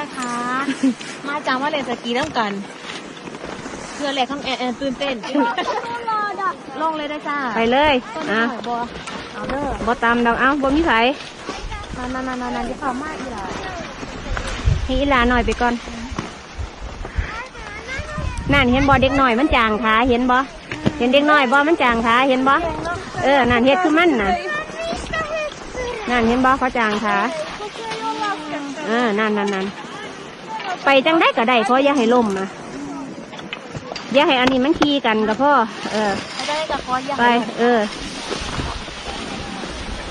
นะคะ มาจากว่าเล่นสกีน้ำกันเพื่อแรกข้างแอนแอนตื่นเต้นลงเลยได้จ้าไปเลยอะน่อยบัวเอาเด้อบ่ตามดอกเอ้าบ่มีไผนั่นนั่นนั่นานจะเข้ามาอีหล่ะให้อีหลาหน่อยไปก่อนนั่นเห็นบ่เด็กหน้อยมันจางขาเห็นบ่เห็นเด็กน้อยบ่มันจางขาเห็นบ่เออนั่นเฮ็ดคือมันน่ะนั่นเห็นบ่เขาจางขา เออนั่นนั่นนั่นไปจังได้ก็ได้เพราะอย่าให้ล่มนะอย่าให้อันนี้มันขี่กันกับพ่อเออไม่ได้กับคอยักไป เออ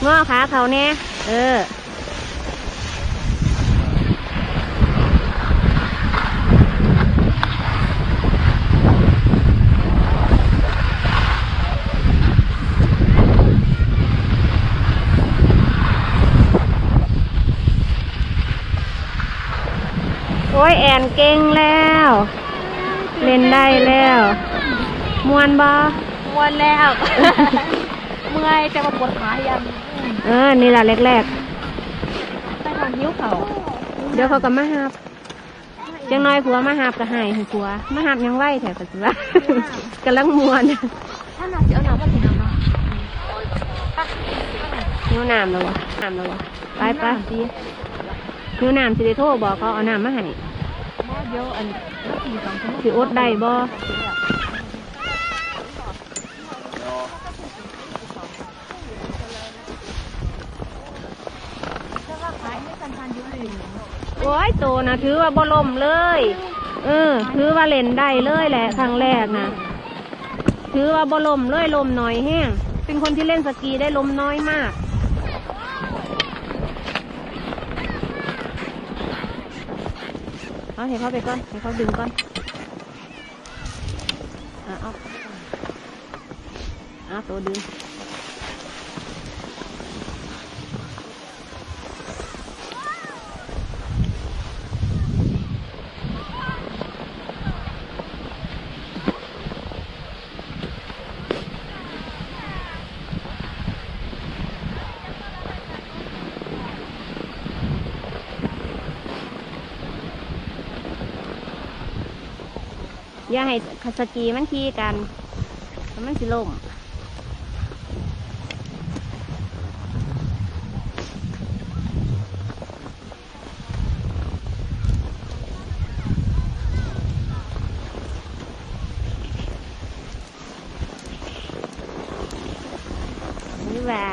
งอขาเขาเนี่ยเออ โอ้ยแอนเก่งแล้ว เล่นได้แล้วมวนบอมวนแล้ว เมื่อยแต่ว่าปวดขายัง เออ นี่แหละแรกไปทางนิ้วเขาๆเดี๋ยวเขาก็มาหาบจังน้อยผัวมาหาบก็ใหายให้ผัวมาหาบยังไหวแถวปัจจุบันกำลังมวนถ้าหนักจะเอาหนักมาถึงน้ำเนาะหิวน้ำแล้ววะน้ำแล้ววะไปไป ดีหิวน้ำสิได้โทรบอกเขาเอาน้ำมาให้เดี๋ยวอันสี่สองชั่วโมงสิอดได้บ่ถ้าว่าขายไม่ทันทันยุ่งเลยโอ้ยโตนะถือว่าบ่ลมเลย เออ ถือว่าเล่นได้เลยแหละครั้งแรกนะถือว่าบ่ลมเลยลมน้อยแห้งเป็นคนที่เล่นสกีได้ลมน้อยมาก เอาให้เขาไปก่อนให้เขาดึงก่อนอะเอาเอาตัวดึง อย่าให้สกีมันขี่กันแล้วมันสิล่มนี่ว่า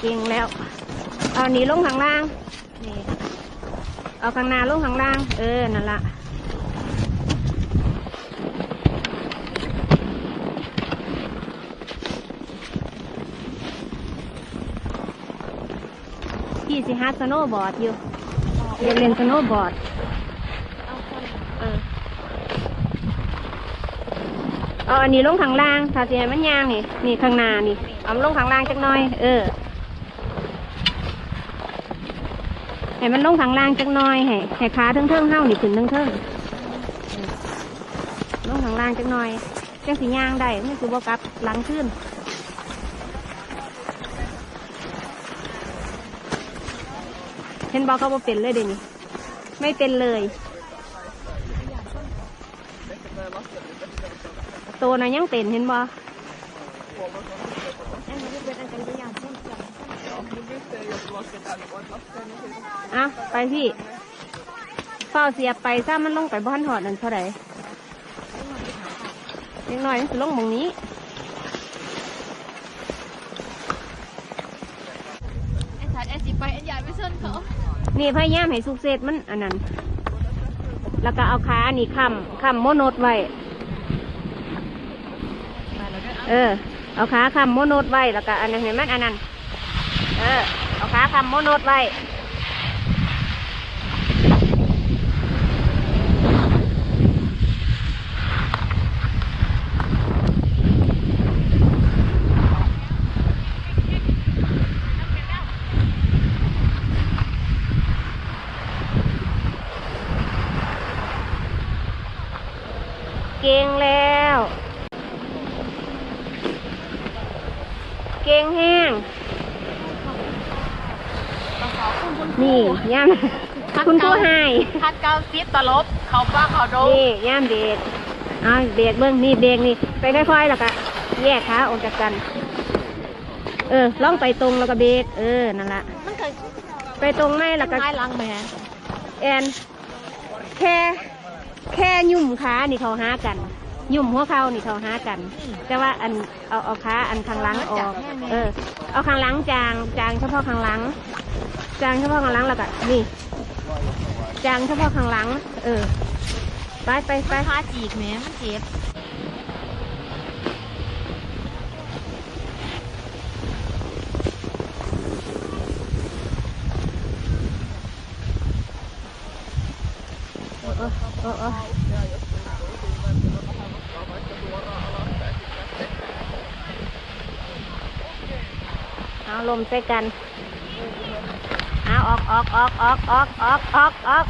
เก่งแล้ว เอาหนีลงข้างล่าง นี่ เอาข้างหน้าลงข้างล่าง เออ นั่นละ พี่ สิฮาสโนว์บอร์ดอยู่อยากเรียนสโนว์บอร์ดเออเอาอันนี้ลงข้างล่างถ้าสิให้มันยางนี่นี่ข้างหน้านี่เอาลงข้างล่างจักหน่อย เออให้มันลงข้างล่างจักหน่อยให้ให้ขาเทิงๆเฮานี่ขึ้นเทิงๆเออลงข้างล่างจักหน่อยจังสิย่างได้มันคือบ่กลับหลังขึ้น เห็นบอกเขาบ่เป็นเลยเดี๋ยวนี้ไม่เป็นเลยโตนะยังเป็นเห็นบ่อะไปพี่เฝ้าเสียบไปซ้ามันลงไปบ้านหอดนั่นเท่าไหร่เล็กน้อยมันสิลงหมองนี้ ไอ้สายไอ้สิไปไอ้ใหญ่ไม่เชิญเขา นี่พยายามให้สุกเสร็จมันอันนั้น แล้วก็เอาขาอันนี้ค้ำค้ำโมโนดไว้ เออ เอาขาค้ำโมโนดไว้ แล้วก็อันนั้นเห็นมันอันนั้น เออ เอาขาค้ำโมโนดไว้ เก่งแล้ว เก่งแห้ง นี่ย่ามคุณครูให้พัดเก้าซิปตลบ เขาป้าเขาโดนี่ย่ามเบรกเอาเบรกเบิ้งนี่เบรกนี่ไปค่อยๆแล้วก็แยกขาออกจากกัน เออล่องไปตรงแล้วก็เบรกเออนั่นละมันเคยไปตรงไม่แล้วก็ท้ายหลังแหมแอนแค่แค่ยุ่มขานี่เขาหากัน ยุ่มหัวเข่านี่เขาหากัน แต่ว่าอันเอาเอาขาอันข้างหลังออก เออ เอาข้างหลังจางจางเฉพาะข้างหลัง จางเฉพาะข้างหลังแล้วก็นี่จางเฉพาะข้างหลัง เออ ไปไปไปขาจีกแหมมันเจ็บเออเออเออเออเอาลมใส่กัน เอาออกออกออกออกออกออกออกออก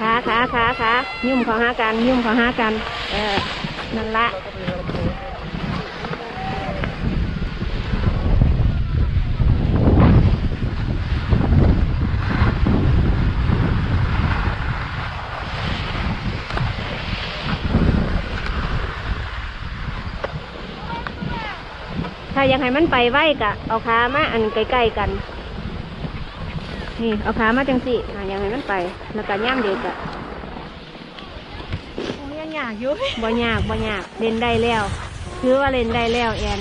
ขาขาขาขายุ่มเขาหากัน ยุ่มเขาหากัน เออ นั่นละ ถ้าอยากให้มันไปไวกะเอาขามาอันใกล้ๆกัน นี่เอาขามาจังสิอ่าอยากให้มันไป แล้วก็ย่ามเด็กอะโอ้ยยังอยากอยู่บ่ยากบ่ยากเล่นได้แล้วถือว่าเล่นได้แล้วแอน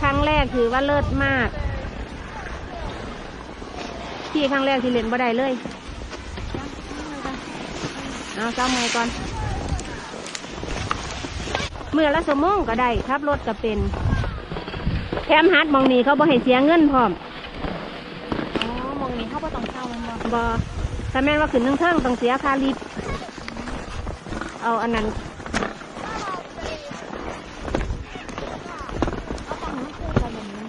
ครั้งแรกถือว่าเลิศมากที่ครั้งแรกที่เล่นบ่ได้เลย เอาเจ้ามือก่อน เมื่อละสมงก็ได้ขับรถก็เป็นแถมฮัดหมองนี้เขาบ่ให้เสียเงินพร้อมอ๋อมองนี้เข้าไปต้องเข้ามันบ่บอถ้าแม่นว่าขึ้นเทิงๆต้องเสียค่าลิฟต์เอาอันนั้น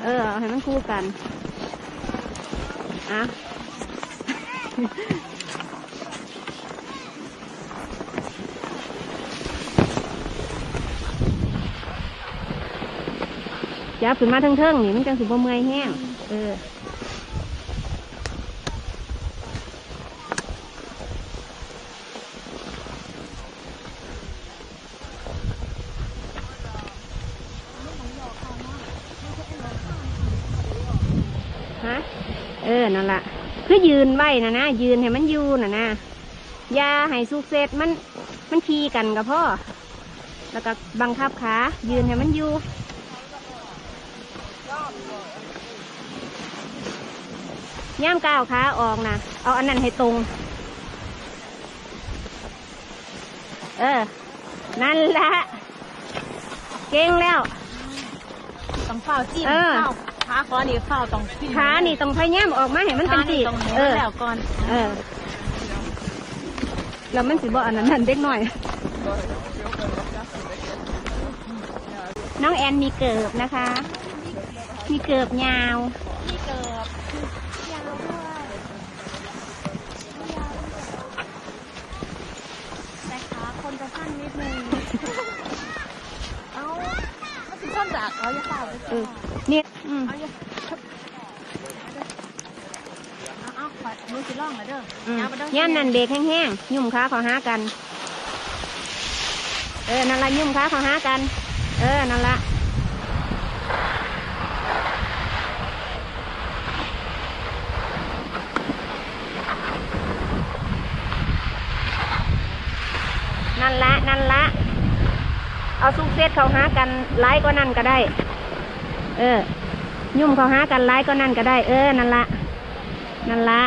เออเอาให้มันคู่กันอะ จับขึ้นมาเทิงๆนี่มันจังสิบ่เมื่อยแห้งเออฮะเออนั่นละคือยืนไว้นะนะยืนให้มันอยู่นะนะอยาให้สุกเสร็จมันมันขี่กันกับพ่อแล้วก็บังคับขายืนให้มันอยู่ ย่ามก้าวขาออกนะเอาอันนั้นให้ตรง เออ นั่นละ เก่งแล้ว ต้องเฝ้าจิ้มเออ เฝ้าขาขอนี่เฝ้าต้องจิ้มขานี่ต้องพยายามออกมาให้มันเป็นขาสีนี่ต้องเห็นเออ แล้วก่อนเออ แล้วมันสิบ่อันนั้นนั่นเด็กหน่อย น้องแอนมีเกิบนะคะ มีเกิบยาวที่เกิดแต่ขาคนจะสั้นนิดนึง เอาก็ถึงสั้นจากเอาอย่าเฝ้าเลยเออนี่อืมเอาอย่าเอาเอาขอมือสิล่องเลยเด้ออืมเอาไปเด้อย่ามนั่นเบรกแห้งๆ ยุ่มขาเขาหากัน เออ นั่นละยุ่มขาเขาหากัน เออ นั่นละนั่นละ นั่นละ เอาซุกเซตเขาหากันไล่ก็นั่นก็ได้ เออ ยุ่มเขาหากันไล่ก็นั่นก็ได้ เออ นั่นละ นั่นละ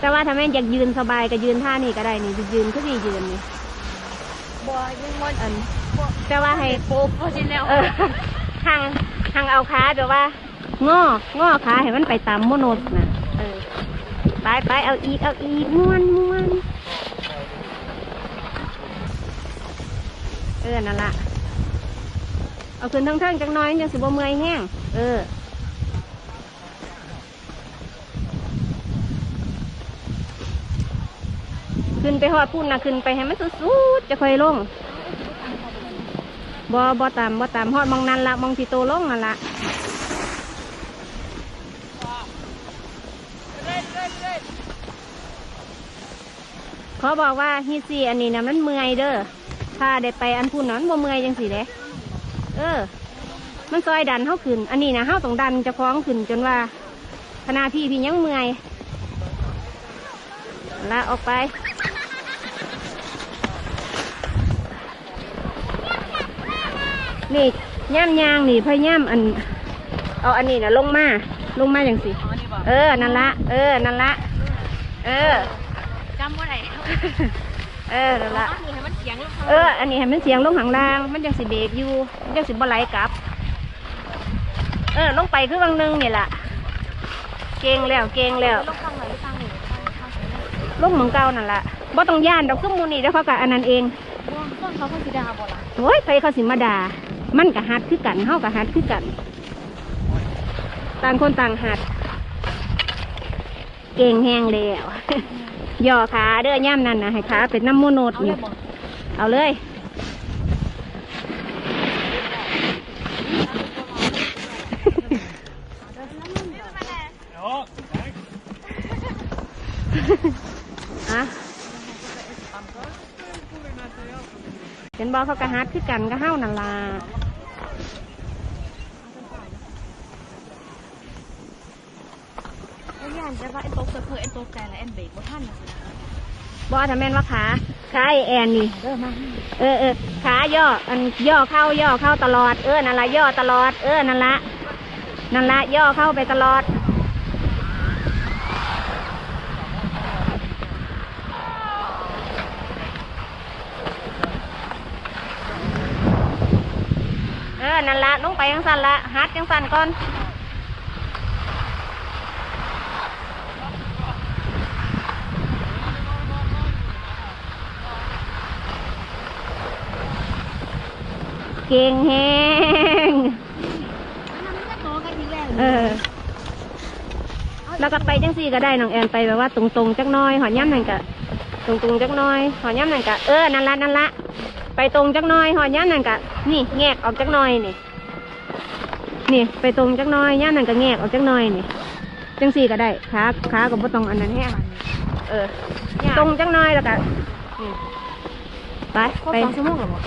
แต่ว่าถ้าแม่นอยากยืนสบายก็ยืนท่านี่ก็ได้นี่ยืนคือสิยืนนี่บัวยังมดอันแต่ว่าให้โป๊บโป๊ชิแล้วเออห่างห่างเอาขาแบบว่างองอขาให้มันไปตามโมโนสนะเออไปไปเอาอีกเอาอีกม้วนม้วน ออนั่นละเอาขึ้นทั้งเทิงๆจังน้อยยังสิบเมื่อยแห้งเออขึ้นไปหอดพุ่นนะขึ้นไปให้มันสุดๆจะค่อยลงบอบอตามบอตามหอดมองนั่นละมองที่โตลงนั่นละเขาบอกว่าฮีซีอันนี้นะมันเมื่อยเด้อ ถ้าได้ไปอันพุ่นนั้นบ่เมื่อยจังสิเด้เออ มันซอยดันเฮาขึ้น อันนี้นะเฮาต้องดันเจะคล้าของขึ้นจนว่าขณะพี่พี่ยังเมื่อยละออกไปนี่ย่ำยางนี่พยายามอัน เอาอันนี้นะลงมา ลงมาอย่างสิเออ นั่นละ เออ นั่นละ เออจำว่าไหนเออ นั่นละอันนี้ให้มัน เสียงแล้วเออ อันนี้ให้มันเสียงลงหางล่าง มันจังสิเบรกอยู่มันจังสิบ่ไหลกลับ เออ ลงไปคือบางหนึงนี่แหละเก่งแล้วเก่งแล้ว ลงข้างไหนข้างหนึ่งข้างข้างไหนลงเหมืองเก่านั่นละบ่ต้องย่านดอกซุ้มมูนี่แล้วเขาก็อันนั้นเองว่างต้นเขาเพิ่งสีดาบ่ล่ะโอ้ยไปเขาสิมาด่ามันกับฮัดคือกันเฮากับฮัดคือกัน ต่างคนต่างหัด เก่งแห้งแล้วย่อขาเด้อย่ำนั่นนะให้ขาเป็นน้ำมูโนดเอาเลนี่ยบ่ เอาเลย อะเป็นบอเขากระฮัดคือกันก็เฮ้านั่นล่ะไอ้ย่านจะว่าไอ้โต๊ะเพื่อไอ้โต๊ะแกและไอ้เบรกบ่ทันน่ะสินะ บอทำแม่นว่าขาขาไอแอนนี่เด้อมาเออเออขาย่ออันย่อเข้าย่อเข้าตลอด เออนั่นละย่อตลอด เออนั่นละนั่นละย่อเข้าไปตลอดเออนั่นละลงไปยังสั่นละฮัดยังสั่นก่อน เก่งแฮงอันนั้นมันก็โตกันอีกแล้วเออแล้วก็ไปจังสี่ก็ได้น้องแอนไปแบบว่าตรงๆจักหน้อยหอย่ำนั่นกะตรงๆจักหน้อยหอย่ำนั่นกะเออนั่นละนั่นละไปตรงจักหน้อยหอย่ำนั่นกะนี่แงกออกจักหน้อยนี่นี่ไปตรงจักหน้อยย่ำนั่นก็แงกออกจักหน้อยนี่จังสี่ก็ได้ขาขาก็บ่ต้องอันนั้นแฮงเออตรงจักหน้อยแล้วก็นี่ไปครบไปสองชั่วโมงหรอบ่บ